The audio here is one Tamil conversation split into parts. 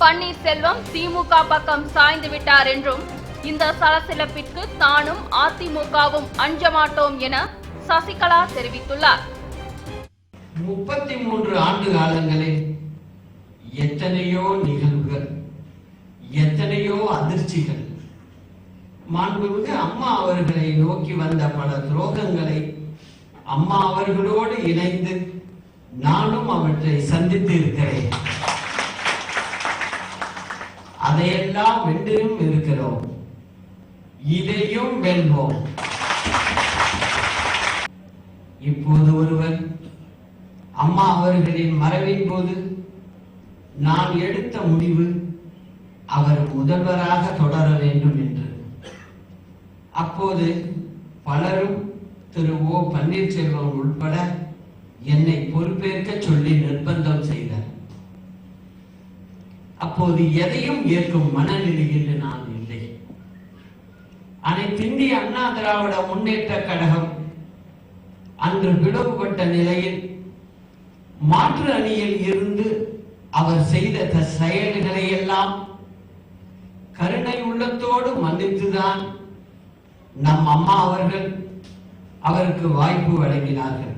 பன்னீர்செல்வம் திமுக பக்கம் சாய்ந்து விட்டார் என்றும் இந்த சலசலப்பிற்கு தானும் அதிமுகவும் அஞ்ச மாட்டோம் என சசிகலா தெரிவித்துள்ளார். முப்பத்தி மூன்று ஆண்டு காலங்களில் எத்தனையோ நிகழ்வுகள் எத்தனையோ அதிர்ச்சிகள் மாண்புமிகு அம்மா அவர்களை நோக்கி வந்த பல துரோகங்களை அம்மா அவர்களோடு இணைந்து நானும் அவற்றை சந்தித்து இருக்கிறேன். அதையெல்லாம் வென்றும் இருக்கிறோம் இதையும் வெல்வோம். இப்போது ஒருவர் அம்மா அவர்களின் மறைவின் போது நான் எடுத்த முடிவு அவர் முதல்வராக தொடர வேண்டும் என்று. அப்போது பலரும் திரு ஓ பன்னீர்செல்வம் உட்பட என்னை பொறுப்பேற்க சொல்லி நிர்பந்தம் செய்தார் அப்போது எதையும் ஏற்கும் மனநிலையில் நான் இல்லை. அனைத்திந்திய அண்ணா திராவிட முன்னேற்ற கழகம் அன்று பிளவுபட்ட நிலையில் மாற்று அணியில் இருந்து அவர் செய்த த- செயல்களை எல்லாம் கருணை உள்ளத்தோடு மன்னித்துதான் நம் அம்மா அவர்கள் அவருக்கு வாய்ப்பு வழங்கினார்கள்.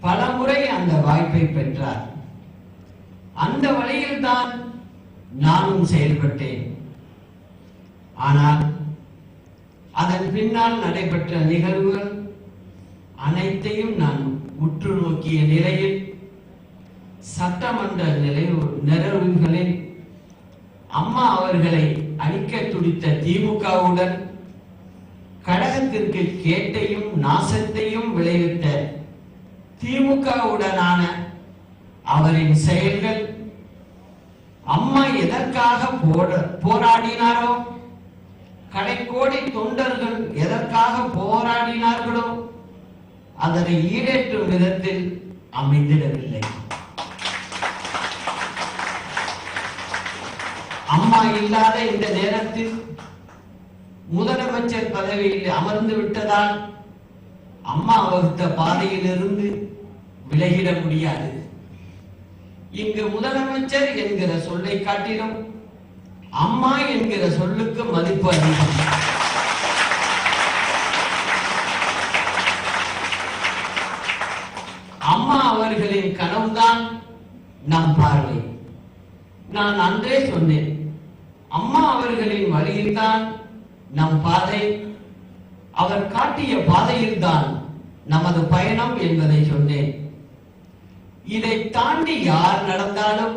பல முறை அந்த வாய்ப்பை பெற்றார். அந்த வழியில் தான் நானும் செயல்பட்டேன். ஆனால் அதன் பின்னால் நடைபெற்ற நிகழ்வுகள் அனைத்தையும் நான் உற்று நோக்கிய நிலையில் சட்டமன்ற நிறைவு நிறைவுகளில் அம்மா அவர்களை அழிக்க துடித்த திமுகவுடன் கழகத்திற்கு கேட்டையும் நாசத்தையும் விளைவித்த திமுகவுடனான அவரின் செயல்கள் அம்மா எதற்காக போட- போராடினாரோ? கடைக்கோடி தொண்டர்கள் எதற்காக போராடினார்களோ அதனை ஈடேற்றும் விதத்தில் அமைந்திடவில்லை. அம்மா இல்லாத இந்த நேரத்தில் முதலமைச்சர் பதவியில் அமர்ந்து விட்டதால் அம்மா வகுத்த பாதையிலிருந்து விலகிட முடியாது. இங்கு முதலமைச்சர் என்கிற சொல்லை காட்டிலும் அம்மா என்கிற சொல்லுக்கு மதிப்பு அதிகம். அம்மா அவர்களின் கனவுதான் நம் பார்வை. நான் அன்றே சொன்னேன் அம்மா அவர்களின் வழியில்தான் நம் பாதை அவர் காட்டிய பாதையில்தான் நமது பயணம் என்பதை சொன்னேன். இதை தாண்டி யார் நடந்தாலும்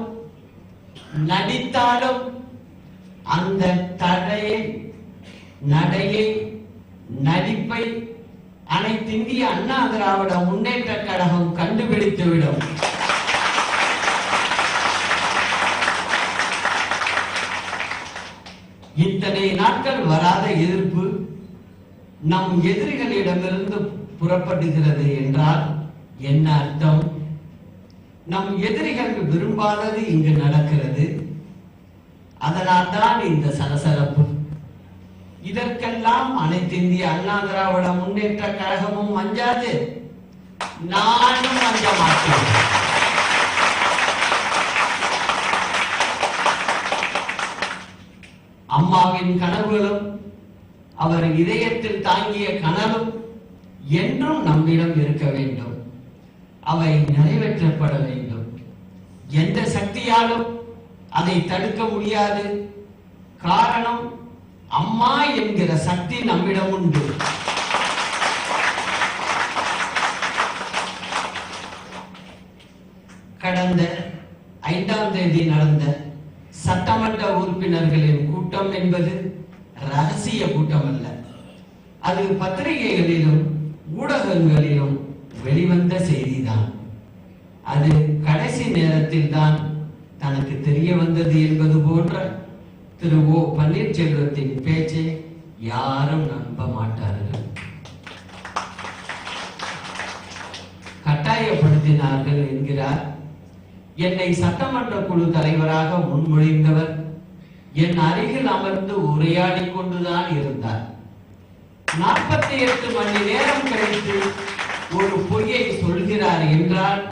நடித்தாலும் அந்த தடையை நடையை நடிப்பை அனைத்திந்திய அண்ணா திராவிட முன்னேற்ற கழகம் கண்டுபிடித்துவிடும். இத்தனை நாட்கள் வராத எதிர்ப்பு நம் எதிரிகளிடமிருந்து புறப்படுகிறது என்றால் என்ன அர்த்தம்? நம் எதிரிகள் விரும்பாதது இங்கு நடக்கிறது. அதனால் தான் இந்த சலசலப்பு. இதற்கெல்லாம் அனைத்து இந்திய அண்ணா திராவிட முன்னேற்ற கழகமும் அஞ்சாது. நானும் அஞ்ச மாட்டேன். அம்மாவின் கனவுகளும் அவர் இதயத்தில் தாங்கிய கனவும் என்றும் நம்மிடம் இருக்க வேண்டும். அவை நிறைவேற்றப்பட வேண்டும். எந்த சக்தியாலும் அதை தடுக்க முடியாது. காரணம் அம்மா என்கிற சக்தி நம்மிடம் உண்டு. கடந்த ஐந்தாம் தேதி நடந்த சட்டமன்ற உறுப்பினர்களின் கூட்டம் என்பது ரகசிய கூட்டம் அல்ல அது பத்திரிகைகளிலும் ஊடகங்களிலும் நேரத்தில் தான் தனக்கு தெரிய வந்தது என்பது போன்ற திரு ஓ பன்னீர்செல்வத்தின் பேச்சை யாரும் நம்ப மாட்டார்கள். கட்டாயப்படுத்தினார்கள் என்கிறார். என்னை சட்டமன்ற குழு தலைவராக முன்மொழிந்தவர் என் அருகில் அமர்ந்து உரையாடிக் கொண்டுதான் இருந்தார். நாற்பத்தி எட்டு மணி நேரம் கழித்து ஒரு பொய்யை சொல்கிறார் என்றால்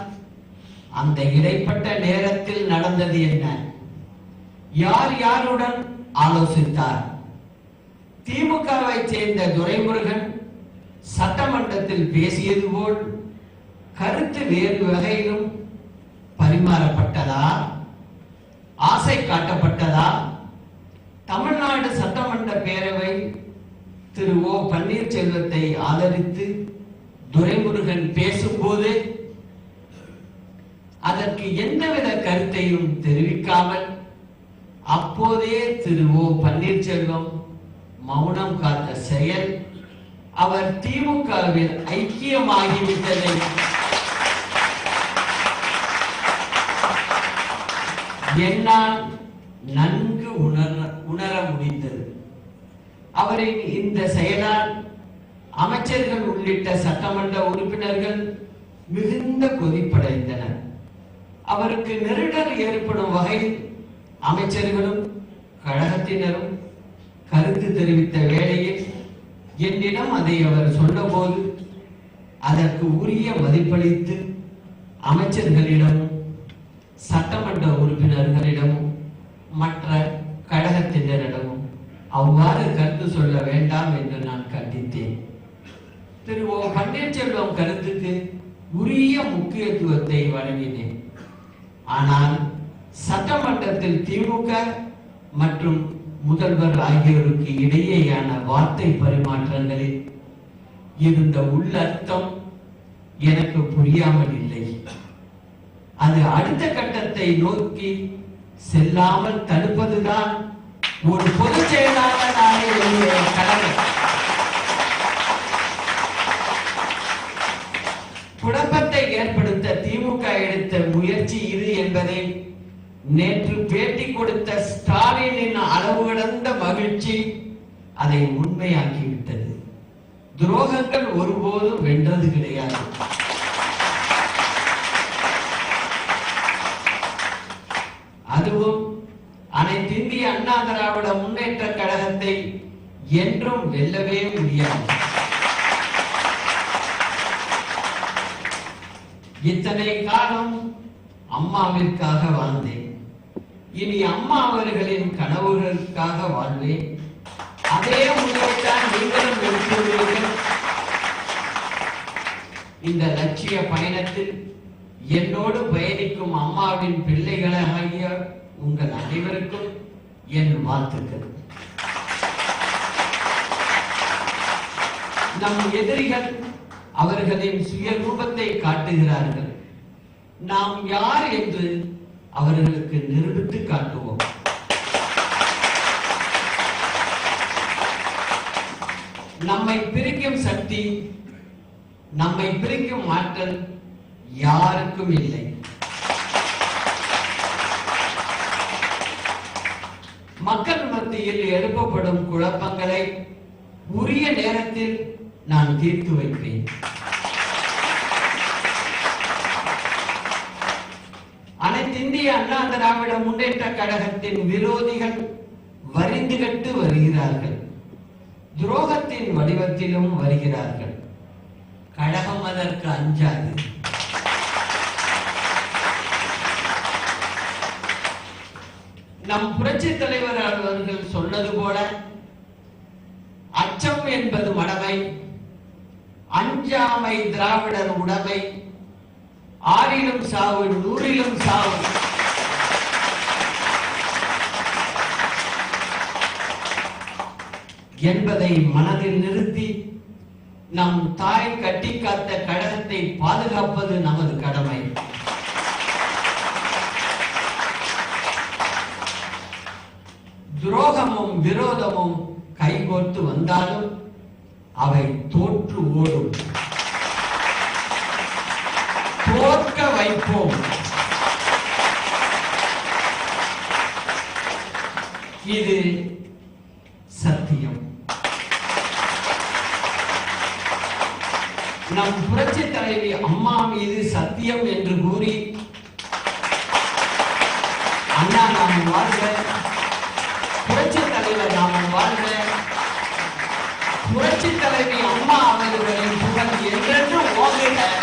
அந்த இடைப்பட்ட நேரத்தில் நடந்தது என்ன? யார் யாருடன் ஆலோசித்தார்? திமுகவை சேர்ந்த துரைமுருகன் சட்டமன்றத்தில் பேசியது போல் கருத்து வேறு வகையிலும் பரிமாறப்பட்டதா? ஆசை காட்டப்பட்டதா? தமிழ்நாடு சட்டமன்ற பேரவை திரு ஓ பன்னீர்செல்வத்தை ஆதரித்து துரைமுருகன் பேசும்போது அதற்கு எந்தவித கருத்தையும் தெரிவிக்காமல் அப்போதே திரு ஓ பன்னீர்செல்வம் மௌனம் காத்த செயல் அவர் திமுகவில் ஐக்கியமாகிவிட்டதை என்னால் நன்கு உணர உணர முடிந்தது. அவரின் இந்த செயலால் அமைச்சர்கள் உள்ளிட்ட சட்டமன்ற உறுப்பினர்கள் மிகுந்த கொதிப்படைந்தனர். அவருக்கு நெருடல் ஏற்படும் வகையில் அமைச்சர்களும் கழகத்தினரும் கருத்து தெரிவித்த வேளையில் என்னிடம் அதை அவர் சொன்னபோது அதற்கு உரிய மதிப்பளித்து அமைச்சர்களிடமும் சட்டமன்ற உறுப்பினர்களிடமும் மற்ற கழகத்தினரிடமும் அவ்வாறு கருத்து சொல்ல வேண்டாம் என்று நான் கண்டித்தேன். திரு ஓ பன்னீர்செல்வம் கருத்துக்கு உரிய முக்கியத்துவத்தை வழங்கினேன். ஆனால் சட்டமன்றத்தில் திமுக மற்றும் முதல்வர் ஆகியோருக்கு இடையேயான வார்த்தை பரிமாற்றங்களில் இருந்த உள்ளர்த்தம் எனக்கு புரியாமல் இல்லை. அது அடுத்த கட்டத்தை நோக்கி செல்லாமல் தடுப்பதுதான் ஒரு பொதுச் செயலாளர் கடமை. குழப்பத்தை ஏற்படுத்த நேற்று பேட்டி கொடுத்த ஸ்டாலினின் அளவு கடந்த மகிழ்ச்சி அதை உண்மையாக்கிவிட்டது. துரோகங்கள் ஒருபோதும் வென்றது கிடையாது. அதுவும் அனைத்து இந்திய அண்ணா திராவிட முன்னேற்ற கழகத்தை என்றும் வெல்லவே முடியாது. இத்தனை காலம் அம்மாவிற்காக வாழ்ந்தேன். இனி அம்மா அவர்களின் கனவுகளுக்காக வாழ்வேன். அதே முடிவைத்தான் நீங்களும் எடுத்துள்ளீர்கள். இந்த லட்சிய பயணத்தில் என்னோடு பயணிக்கும் அம்மாவின் பிள்ளைகளாகிய உங்கள் அனைவருக்கும் என் வாழ்த்துக்கள். நம் எதிரிகள் அவர்களின் சுயரூபத்தை காட்டுகிறார்கள். நாம் யார் என்று அவர்களுக்கு நிரூபித்து காட்டுவோம். நம்மை பிரிக்கும் சக்தி நம்மை பிரிக்கும் ஆற்றல் யாருக்கும் இல்லை. மக்கள் மத்தியில் எழுப்பப்படும் குழப்பங்களை உரிய நேரத்தில் நான் தீர்த்து வைப்பேன் அனைத்து இந்திய அண்ணா திராவிட முன்னேற்ற கழகத்தின் விரோதிகள் வரிந்து கட்டு வருகிறார்கள். துரோகத்தின் வடிவத்திலும் வருகிறார்கள். கழகம் அதற்கு அஞ்சாது. நம் புரட்சி தலைவர் அவர்கள் சொன்னது போல அச்சம் என்பது மடமை அஞ்சாமை திராவிடர் உடமை ஆறிலும் சாவு நூறிலும் சாவு. என்பதை மனதில் நிறுத்தி நம் தாய் கட்டி காத்த கழகத்தை பாதுகாப்பது நமது கடமை. துரோகமும் விரோதமும் கைகோர்த்து வந்தாலும் அவை தோற்று ஓடும். தோற்க வைப்போம். இது சத்தியம் நம் புரட்சி தலைவி அம்மா மீது சத்தியம் என்று கூறி அண்ணா நாம் வாழ்க. புரட்சி தலைவர் நாம் வாழ்க. புரட்சி தலைவி அம்மா அவர்களின் புகழ் என்றென்றும் ஓங்குக.